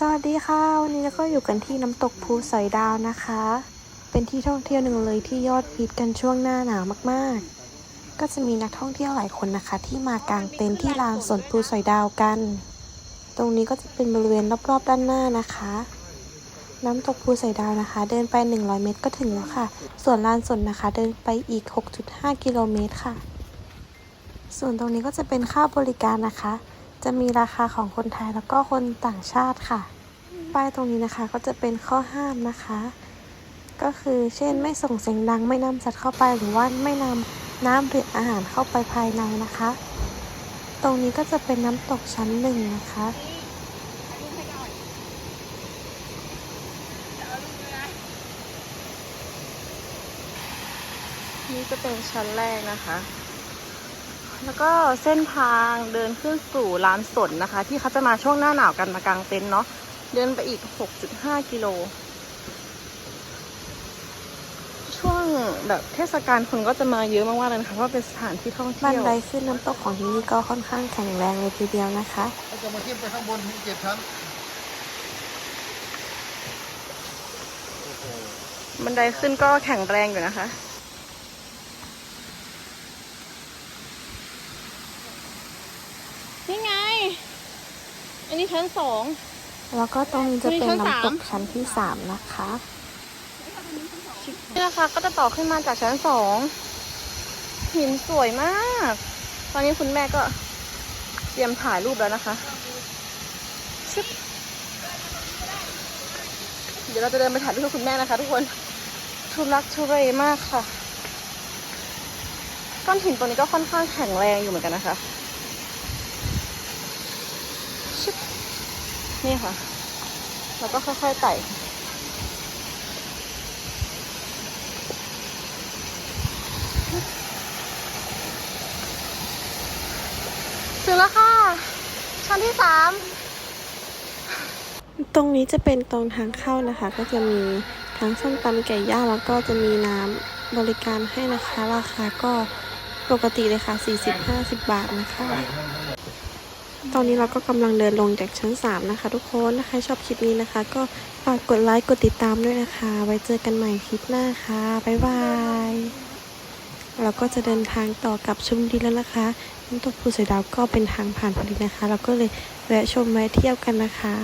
สวัสดีค่ะ วันนี้เราก็อยู่กันที่น้ำตกภูสอยดาวนะคะ เป็นที่ท่องเที่ยวหนึ่งเลยที่ยอดฮิตกันช่วงหน้าหนาวมากๆ ก็จะมีนักท่องเที่ยวหลายคนนะคะ ที่มากางเต็นท์ที่ลานสวนภูสอยดาวกัน ตรงนี้ก็จะเป็นบริเวณรอบๆ ด้านหน้านะคะ น้ำตกภูสอยดาวนะคะ เดินไป 100 เมตรก็ถึงแล้วค่ะ ส่วนลานสนนะคะ เดินไปอีก 6.5 กิโลเมตรค่ะ ส่วนตรงนี้ก็จะเป็นค่าบริการนะคะ จะมีราคาของคนไทยแล้วก็คนต่างชาติค่ะ ป้ายตรงนี้นะคะก็จะเป็นข้อห้ามนะคะ ก็คือเช่นไม่ส่งเสียงดังไม่นำสัตว์เข้าไปหรือว่าไม่นำน้ำหรืออาหารเข้าไปภายในนะคะ ตรงนี้ก็จะเป็นน้ำตกชั้นหนึ่งนะคะนี่จะเป็นชั้นแรกนะคะ แล้วก็เส้นทางเดินขึ้นสู่ลานสนนะคะ ที่เขาจะมาช่วงหน้าหนาวกันมากางเต็นท์เนาะเดินไปอีก 6.5 กิโล ช่วงแบบเทศกาลคนก็จะมาเยอะมากๆเลยนะคะเพราะว่าเป็นสถานที่ท่องบัเที่นยวไดขึ้นน้ำตกของที่นี่ก็ค่อนข้างแข็งแรงเลยทีเดียวนะคะเราจะมาขึ้นไปข้างบนมีเจ็ดชั้นบันไดขึ้นก็แข็งแรงอยู่นะคะ นี่ไง อันนี้ชั้นสอง แล้วก็ตรงนี้จะเป็นตรงนี้ชั้นสามน้ำตกชั้นที่สามนะคะนี่นะคะก็จะต่อขึ้นมาจากชั้นสองหินสวยมาก ตอนนี้คุณแม่ก็เตรียมถ่ายรูปแล้วนะคะชึบเดี๋ยวเราจะเดินไปถ่ายรูปกับคุณแม่นะคะทุกคนทุลักทุเรมากค่ะ ก้อนหินตัวนี้ก็ค่อนข้างแข็งแรงอยู่เหมือนกันนะคะ ชึบนี่ค่ะ แล้วก็ค่อยๆไต่ถึงแล้วค่ะ ชั้นที่สามตรงนี้จะเป็นตรงทางเข้านะคะ ก็จะมีทั้งส้มตำไก่ย่างแล้วก็จะมีน้ำบริการให้นะคะ ราคาก็ปกติเลยค่ะ 40-50 บาทนะคะ ตอนนี้เราก็กำลังเดินลงจากชั้น 3 นะคะ ทุกคนถ้าใครชอบคลิปนี้นะคะ ก็ฝากกดไลค์กดติดตามด้วยนะคะ ไว้เจอกันใหม่คลิปหน้าค่ะ บ๊ายบาย เราก็จะเดินทางต่อกับชมดีแล้วนะคะน้ำตกภูสอยดาวก็เป็นทางผ่านพอดีนะคะ เราก็เลยแวะชมแวะเที่ยวกันนะคะ